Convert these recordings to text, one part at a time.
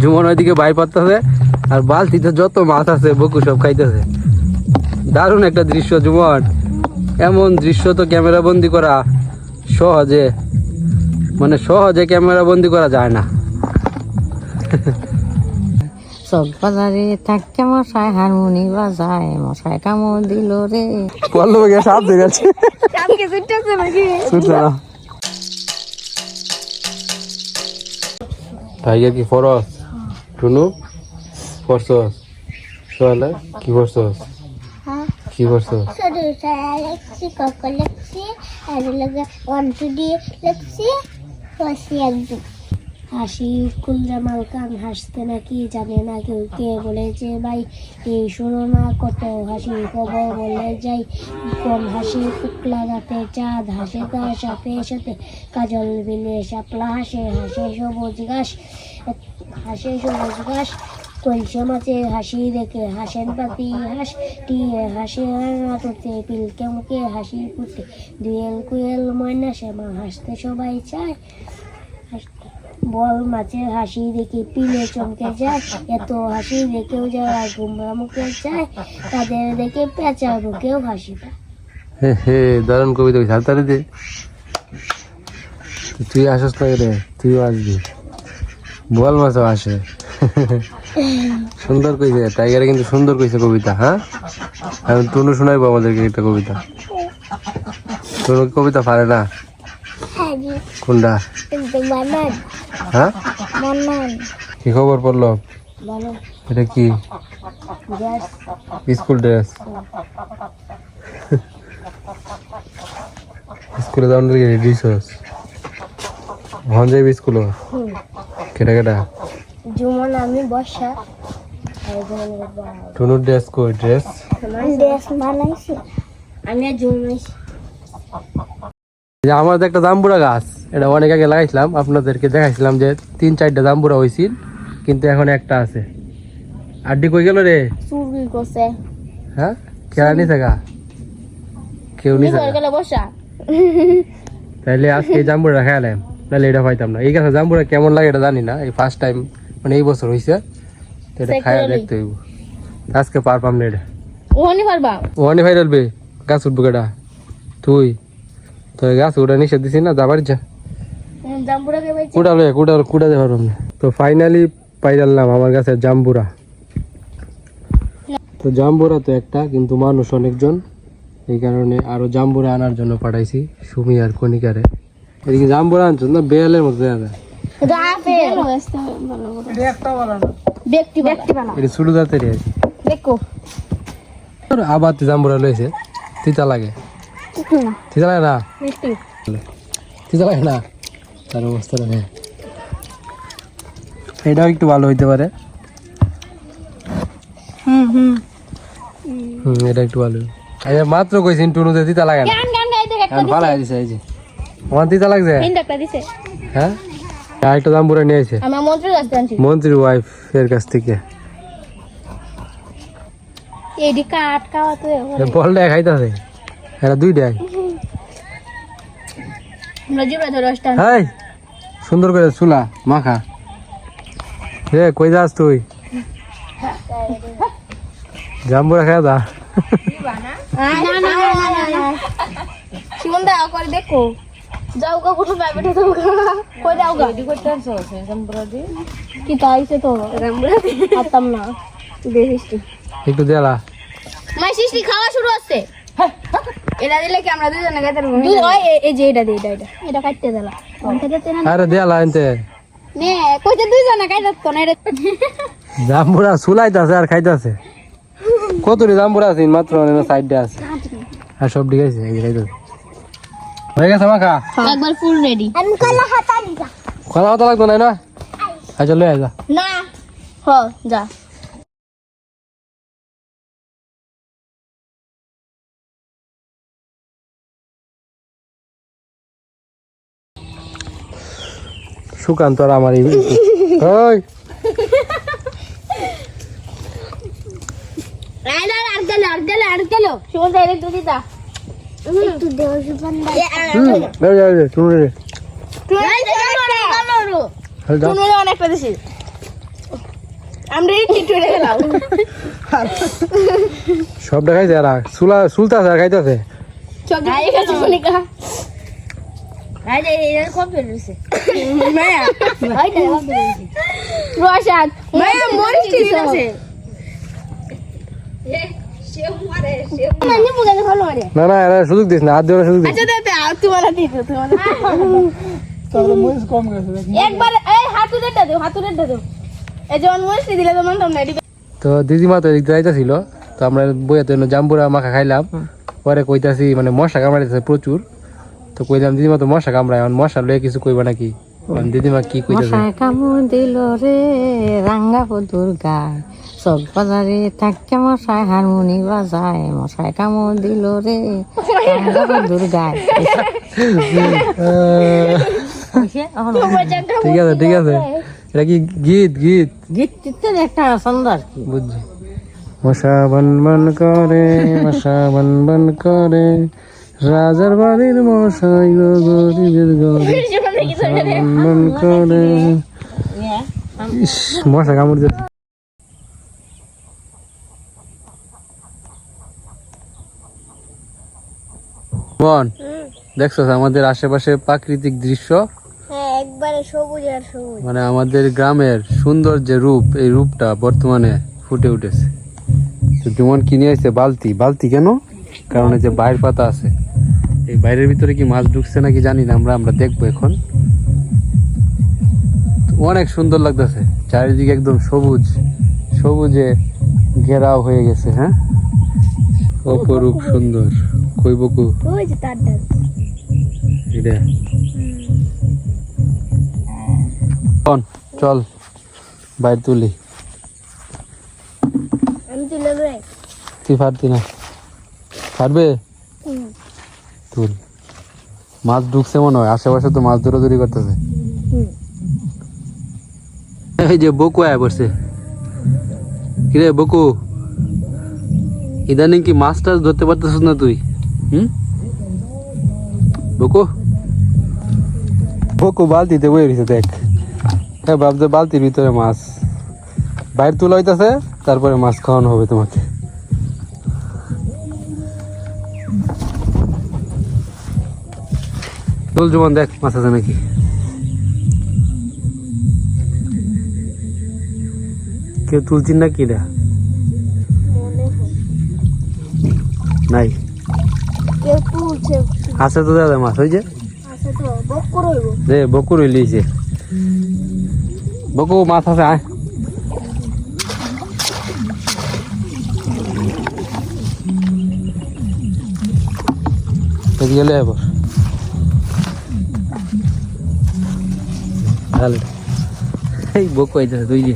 জুমন ওইদিকে বাই পারতেছে আর বালতিতে যত মাছ আছে বকু সব খাইতেছে। দারুণ একটা দৃশ্য জুমন এমন দৃশ্য তো ক্যামেরা বন্দি করা সহজে মানে সহজে ক্যামেরা বন্দি করা যায় না। চক বাজারে থাকে মশাই হারমোনি বাজায় মশাই কামড় দিল রে। পল্লব গিয়ে সাপ ধরে আছে। কালকে ছুটতেছে নাকি? টাইগার কি ফরস টুনু ফরসস সোয়ালে? কি ফরসস কি ফরসস শুধু সারা লেখছি কক লেখছি আর লাগে ওয়ান টু ডি লেখছি বসি একদম। হাসি কুলরা মালকান হাসতে নাকি জানে না কেউ কে বলেছে ভাই। এই শোনো না কত হাসি খবর বলে যাই। কম হাসি পুকলা রাতে চাঁদ হাসে তার সাথে সাথে। কাজল বিলে শাপলা হাসে হাসে সবুজ ঘাস। হাসে সবুজ ঘাস কলসে মাছের হাসি দেখে হাসেন পাতি হাস, টিয়ে হাসে নাটুতে পিলকে মুখে হাসি ফুটে। দুয়েল কুয়েল ময়না শ্যামা হাসতে সবাই চায়। বল মাছের হাসি দেখে পিলে চমকে যায়, এত হাসি দেখেও যারা গুমরা মুখে যায়, তাদের দেখে পেঁচা মুখেও হাসি পায়। হে হে, দারুণ কবিতা কইছে দে। তুই আসস না রে, তুইও আসবি। বল মাছও আসে সুন্দর কইছে টাইগারে কিন্তু সুন্দর কইছে কবিতা হ্যাঁ? আমি টুনু শোনাইবো আমাদেরকে একটা কবিতা। কি কবিতা পারে না? হ্যাঁ কোনটা? হ্যাঁ? কি খবর পড়ল? এটা কি? School dress. স্কুলে যাওয়ার রেডি স্কুল কেটা কেটা যেমন আমি বসা টুনুর ড্রেস কই? ড্রেস ড্রেস বানাইছি। আমি যে আমাদের একটা জাম্বুরা গাছ। এটা অনেক আগে লাগাইছিলাম। আপনাদেরকে দেখাইছিলাম যে তিন চারটা জাম্বুরা হয়েছিল কিন্তু এখন একটা আছে। আড্ডি কই গেল রে? চুরি করছে। হ্যাঁ? কেরা নিছে গা? কেউ গা। গেলে তাইলে আজকে জাম্বুরা খেয়ালাম নাহলে এটা পাইতাম না। এই গাছে জাম্বুরা কেমন লাগে এটা জানি না এই ফার্স্ট টাইম মানে এই বছর হইছে তো এটা খায়া দেখতে হইব। আজকে পারপাম না এটা। ওখানে পারবা? ওখানে ভাই ডালবে গাছ উঠবো কেটা তুই। তো গাছ উঠা নিষেধ দিছি না যাবার যা। জাম্বুরা কে বেচে কুড়া লয়ে কুড়া কুড়া দেওয়া পারলাম না। তো ফাইনালি পাই ডাললাম আমার কাছে জাম্বুরা। তো জাম্বুরা তো একটা কিন্তু মানুষ অনেকজন। এই কারণে আরও জাম্বুরা আনার জন্য পাঠাইছি সুমি আর কণিকারে। এদিকে জাম্বুরা আনছো না? বেয়ালের মতো দেখা যায়। এটা ছোট জাতের আবার তো জাম্বুরা লইছে। তিতা লাগে। তিতা লাগে না? তিতা লাগে না? তার অবস্থা লাগে এটাও একটু ভালো হইতে পারে। হুম হুম। হুম এটা একটু ভালো। যে মাত্র কইছেন টুনুতে তিতা লাগে না। ভালো দিছে এই যে। আমার তিতা লাগছে? দিছে। হ্যাঁ? আরেকটা নিয়ে আমার মন্ত্রী গাছ আনছি। মন্ত্রীর ওয়াইফ এর কাছ থেকে। এইডি কাট খাওয়া তো বলটা খাইতেছে। এরা দুইটাই আমরা জিবরা ধরে আসতাম হাই সুন্দর করে চুলা মাখা। রে কই যাস তুই? জাম্বুরা খাই দা না না না শিমন দা করে দেখো। দি একটু দেলা মাই সৃষ্টি খাওয়া শুরু হচ্ছে। এটা দিলে কি আমরা দুজনে খাইতে পারব? এই যে এটা দে এটা এটা। এটা কাটতে দিলা আরে দেলা এনতে। নে কইতে দুজনে খাইতে তো না এটা জাম্বুরা চুলাইতেছে আর খাইতেছে। কত রে জাম্বুরা আছে? মাত্র সাইডে আছে। আর সব ঠিক আছে এই খাইতেছে। হয়ে গেছে মাখা? একবার ফুল রেডি আমি কলা হাতা দিবা খাওয়া হতো লাগতো না না? আচ্ছা লয়ে যা। না। হ যা। সুকান্ত আর আমার এই ওই। আর গেল আর গেল আর গেল শুন দা অনেকটা আমরা সব দেখাইছে আর সুলা সুলতাছে আর খাইতেছে চল গায়ে গেছে মনিকা মায়া। রসাদ মরিচ ঠিক আছে বুঝাতে ভালো না না এরা সুযোগ দিস না হাত দেওয়ার সুযোগ দিস। আচ্ছা তো তো দিদিমা তো এদিক যাইতেছিল তো আমরা বইয়াতে জাম্বুরা মাখা খাইলাম। পরে কইতাছি মানে মশা কামড়াইতেছে প্রচুর। তো কইলাম দিদিমা তো মশা কামড়ায় এখন মশা লয়ে কিছু কইবা নাকি? দিদিমা কি কইতাছে? মশাই কামড় দিল রে রাঙ্গা পদুর গায় চক বাজারে থাকে মশাই হারমোনি বাজায় মশাই কামড় দিল রে। ঠিক আছে ঠিক আছে। এটা কি গীত? গীত? গীত টিতের একটা ছন্দ আর কি। বুঝছি। মশা বন বন করে মশা বন বন করে রাজার বাড়ির মশাই গো গরিবের মশা বন বন করে। মশা কামড় দিচ্ছে। বন। দেখছ আমাদের আশেপাশে প্রাকৃতিক দৃশ্য। হ্যাঁ একবারে সবুজ আর সবুজ। মানে আমাদের গ্রামের সুন্দর যে রূপ এই রূপটা বর্তমানে ফুটে উঠেছে। তো যেমন কিনে আসছে বালতি। বালতি কেন? কারণ এই যে বাইরের পাতা আছে। এই বাইরের ভিতরে কি মাছ ঢুকছে নাকি জানি না আমরা আমরা দেখব এখন। অনেক সুন্দর লাগতেছে। চারিদিকে একদম সবুজ। সবুজে ঘেরাও হয়ে গেছে হ্যাঁ? অপরূপ সুন্দর। কইবকু ওই যে তার ডাল এটা চল, চল বাইর তুলি। আমি তুলে দেয় তুই পারতি না। পারবে? তুল। মাছ ঢুকছে মনে হয় আশেপাশে তো মাছ ধরে ধরি করতেছে এই যে বকু আয় পড়ছে। কিরে বকু? ইদানিং কি মাছ টাছ ধরতে পারতেছিস না তুই? হুম? বকু। বকু বালতিতে বয়ে গেছে দেখ। হ্যাঁ ভাবছে বালতির ভিতরে মাছ। বাইরে তোলা হইতাছে তারপরে মাছ খাওয়ানো হবে তোমাকে। চল জুমান দেখ মাছ আছে নাকি? কেউ তুলছিন না কি রে নাই। আছে তো দাদা মাছ ওই যে আছে তো বক করইব রে বকু রইলিছে বকু মাছ আছে আয় এদিকে লে এবার তাহলে এই বকু আইতেছে তুই যে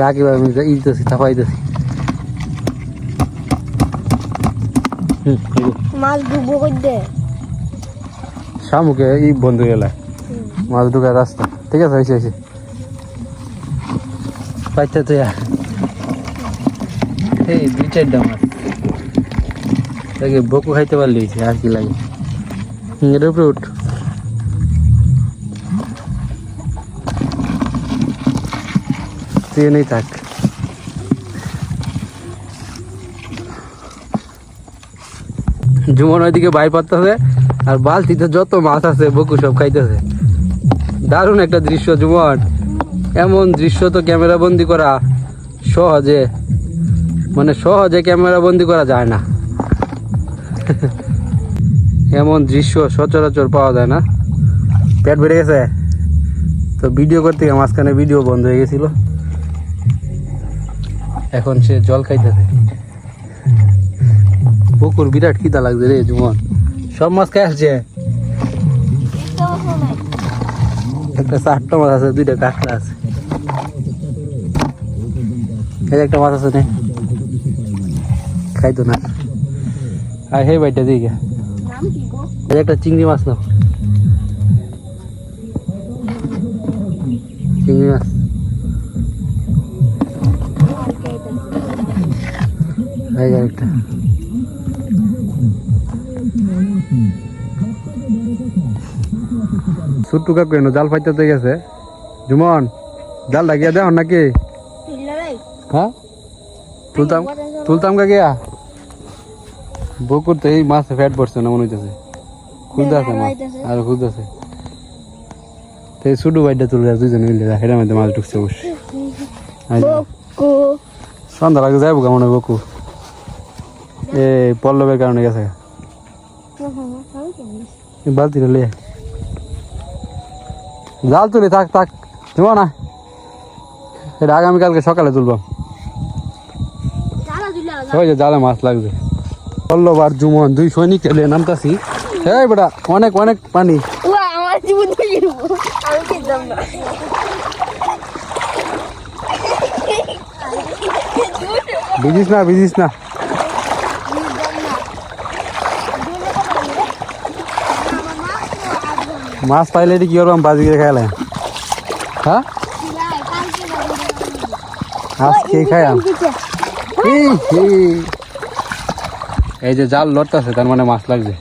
রাখি আমি ইতেছি থাপাইতেছি মাছ ডুবো শামুকে এই বন্ধ গেল মাছ ঢুকার রাস্তা। ঠিক আছে হয়েছে হয়েছে পাইতে তো এই দুই চারটা মাছ। দেখে বকু খাইতে পারলি আর কি লাগে। উপরে উঠ। তুই নেই থাক। জুমন ওইদিকে বাইর পারতেছে আর বালতিতে যত মাছ আছে, বকু সব খাইতেছে। দারুণ একটা দৃশ্য জুমন এমন দৃশ্য তো ক্যামেরা বন্দি করা সহজে মানে সহজে ক্যামেরা বন্দি করা যায় না। এমন দৃশ্য সচরাচর পাওয়া যায় না। পেট বেড়ে গেছে। তো ভিডিও করতে গিয়ে মাঝখানে ভিডিও বন্ধ হয়ে গেছিল। এখন সে জল খাইতেছে। পুকুর বিরাট খিদা লাগছে রে জুমন। সব মাছ খাই আসছে। একটা চারটা মাছ আছে, দুইটা কাঁকড়া আছে। একটা মাছ আছে খাইতো না। আর হে বাইটা দিকে। একটা চিংড়ি মাছ নাও। চিংড়ি মাছ। এই যে একটা। ছোট্টু কাকু এনো জাল ফাইতে গেছে। জুমন জাল লাগিয়ে দেও নাকি? হ্যাঁ? তুলতাম তুলতাম কা গিয়া বকুর তো এই মাছ ফ্যাট পড়ছে না মনে হইতেছে। খুদ আছে মাছ আর খুদ আছে তো এই ছোট বাইটা তুলে আর দুইজন মিলে হেটার মধ্যে মাছ ঢুকছে অবশ্য কো সন্ধ্যা লাগে যাইব কেমন হয় বকু। এই পল্লবের কারণে গেছে। এই বালতিটা লিয়ে জাল তুলি, থাক থাক দেবো না। এটা আগামীকালকে সকালে তুলবো। ওই যে জালে মাছ লাগবে। পল্লব আর জুমন দুই সৈনিক এলে নামতাছি। এই বেটা, অনেক অনেক পানি। বুঝিস না বুঝিস না। মাছ পাইলে এটি কি করবাম? বাজি করে খাইলাম হ্যাঁ? এই, যে জাল লড়তেছে তার মানে মাছ লাগছে।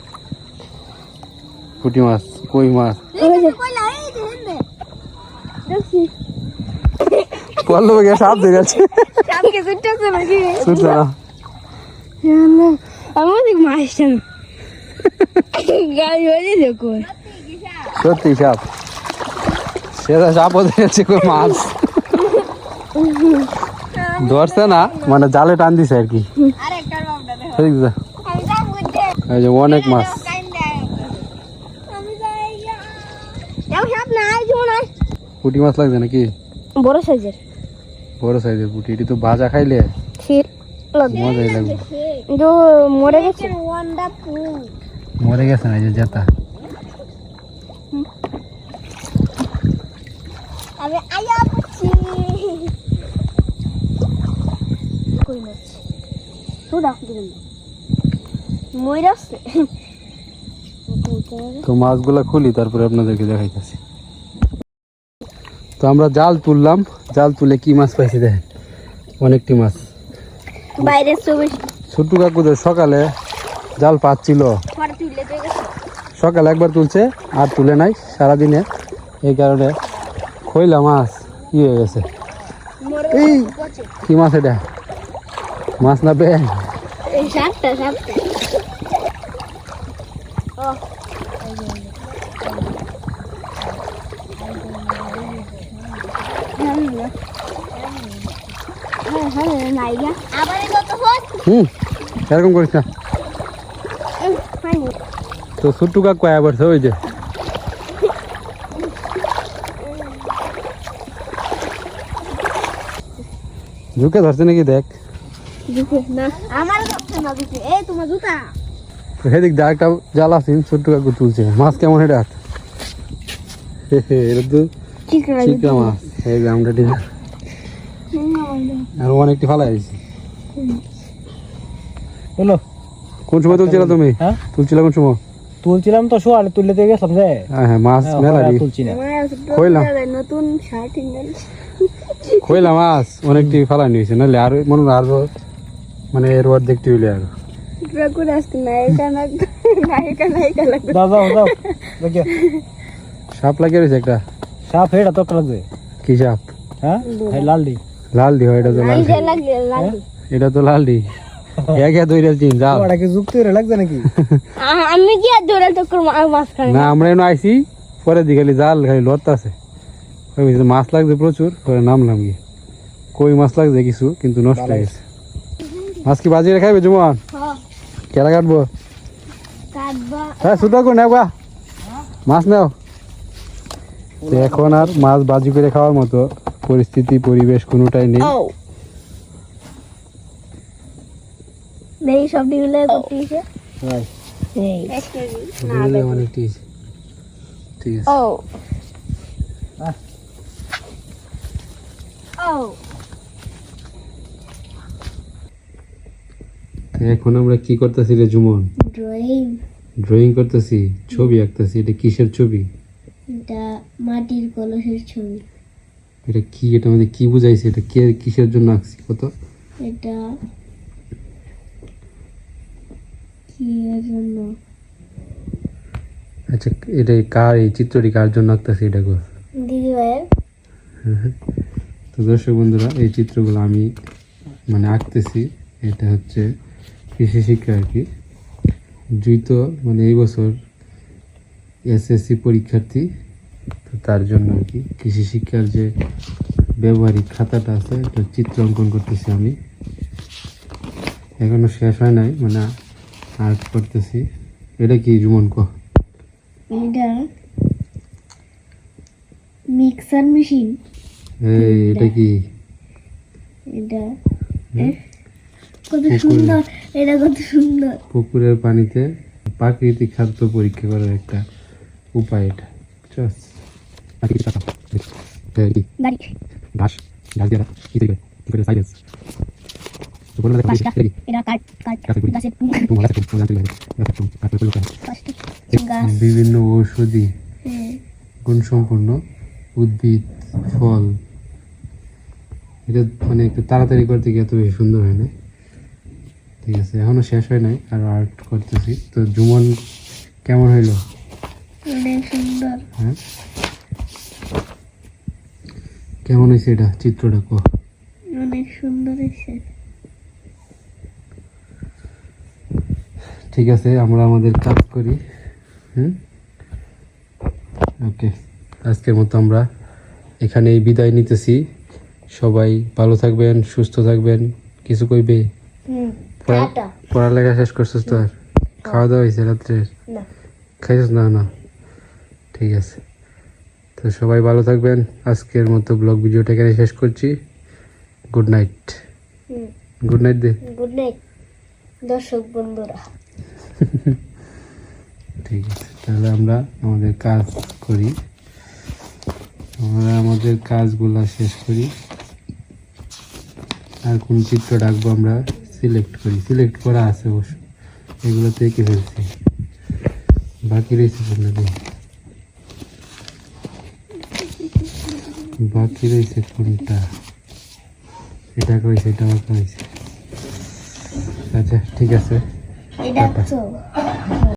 পুঁটি মাছ কই মাছ? পল্লব গিয়ে সাপ ধরে আছে। শুনছো না। আমার দেখ মাছটা গাড়ি হয়ে দেখো সত্যি সাপ। সেটা সাপও ধরেছে কই মাছ। ধরছে না মানে জালে টান দিছে আর কি। এই যে অনেক মাছ। পুঁটি মাছ লাগছে নাকি? বড় সাইজের। বড় সাইজের পুঁটি এটি তো ভাজা খাইলে মজাই লাগবে। মরে গেছে। মরে গেছে না যে জেতা। আমি আয়া পড়ছি কই মাছ সুদা দিবেন মরে আসছে। তো মাছগুলা খুলি তারপরে আপনাদেরকে দেখাইতেছি। তো আমরা জাল তুললাম। জাল তুলে কি মাছ পাইছি দেখেন? অনেকটি মাছ। বাইরে ছবি। ছোট্টু কাকুদের সকালে জাল পাচ্ছিল। সকালে একবার তুলছে আর তুলে নাই সারাদিনে। এই কারণে খইলা মাছ কি হয়ে গেছে এই কি মাছ এটা মাছ না বে এই সাতটা সাতটা ও আবার কত ফোন হুম এরকম করিস না পানি তো ছোট্টু কাকু আয়া পড়ছে ওই যে ঝুঁকে ধরছে নাকি দেখ? সেদিক একটা জাল আসিন ছোট্টু কাকু তুলছে। মাছ কেমন এটা? হে হে, এটা তো চিকা মাছ। এই ঠিক আর অনেকটি ফালাই আইছি। বলো। কোন সময় তুলছিলা তুমি? হ্যাঁ? তুলছিলা কোন সময়? তুলছিলাম তো শোয়ালে তুললে তো গেছিলাম যে। হ্যাঁ হ্যাঁ মাছ হ্যাঁ, মেলা তুলছি না। নতুন শার্ট কইলা মাছ অনেকটি ফালাই নিয়েছে নাহলে আর মনে হয় মানে এর ওর দেখতে হইলে আর। করে আসতে নায়িকা লাগবে। সাপ লাগিয়ে রয়েছে একটা। সাপ হেটা তো লাগবে। কি সাপ? হ্যাঁ? এই লাল ডি হয় এটা তো লাল দি। এটা তো লাল দি এক এক দইরা চিন যাও। ওটা কি যুক্তি হয়ে লাগছে নাকি? আমি কি আর জোরে টক্কর মাছ খাই না। আমরা এনে আইছি পরে দি খালি জাল খালি ওই বুঝি মাছ লাগছে প্রচুর পরে নামলাম গিয়ে। কই মাছ লাগছে কিছু কিন্তু নষ্ট হয়ে গেছে। মাছ কি বাজিয়ে খাইবে জুমন? কেরা কাটবো? হ্যাঁ সুতো নেও গা। মাছ নাও। এখন আর মাছ বাজি করে খাওয়ার মতো পরিস্থিতি পরিবেশ কোনোটাই নেই। হ্যাঁ ঠিক আছে এখন আমরা কি করতেছি রে জুমন? ড্রয়িং ড্রয়িং করতেছি ছবি আঁকতেছি এটা কিসের ছবি? এটা মাটির কলসের ছবি। এটা কি এটা আমাদের কি বুঝাইছে? এটা কে কিসের জন্য আঁকছি কত? এটা কি জন্য? আচ্ছা এটা কার এই চিত্রটি কার জন্য আঁকতেছি এটা গো দিদি ভাইয়ের তো দর্শক বন্ধুরা, এই চিত্রগুলো আমি মানে আঁকতেছি। এটা হচ্ছে কৃষি শিক্ষা আর কি। দ্রুত মানে এই বছর এসএসসি পরীক্ষার্থী, তো তার জন্য আর কি কৃষি শিক্ষার যে ব্যবহারিক খাতাটা আছে, এটা চিত্র অঙ্কন করতেছি আমি। এখনও শেষ হয় নাই মানে আর্ট করতেছি। এটা কি, জুমন কহ এটা মিক্সার মেশিন। এই এটা। কি? এটা। কত সুন্দর। এটা কত সুন্দর। পুকুরের পানিতে প্রাকৃতিক খাদ্য পরীক্ষা করার একটা উপায় এটা। ঘাস ঘাস দিয়ে কি কি করে সাইলেন্স বিভিন্ন ঔষধি হ্যাঁ। গুণসম্পন্ন উদ্ভিদ ফল। এটা মানে একটু তাড়াতাড়ি করতে গিয়ে এত বেশি সুন্দর হয় না। ঠিক আছে এখনও শেষ হয় নাই আর আর্ট করতেছি। তো জুমন কেমন হইল? হ্যাঁ? কেমন হয়েছে এটা চিত্রটা কো? অনেক সুন্দর হয়েছে ঠিক আছে আমরা আমাদের কাজ করি। হুম? ওকে। আজকের মতো আমরা এখানেই বিদায় নিতেছি। সবাই ভালো থাকবেন সুস্থ থাকবেন। কিছু কইবে? পড়ালেখা শেষ করছিস তো আর? খাওয়া দাওয়া হয়েছে রাত্রের না। খাইছিস? না না। ঠিক আছে। তো সবাই ভালো থাকবেন। আজকের মতো ব্লগ ভিডিওটা এখানে শেষ করছি। Good night. গুড নাইট দে। Good night. দর্শক বন্ধুরা। ঠিক আছে তাহলে আমরা আমাদের কাজ করি। আমরা আমাদের কাজগুলা শেষ করি। আর কোন চিত্র ডাকবো আমরা সিলেক্ট করি। সিলেক্ট করা আছে অবশ্য। এগুলোতে এঁকে ফেলছি। বাকি রয়েছে কোনটা বাকি রয়েছে কোনটা? এটা কইছে এটা হয়েছে। আচ্ছা ঠিক আছে।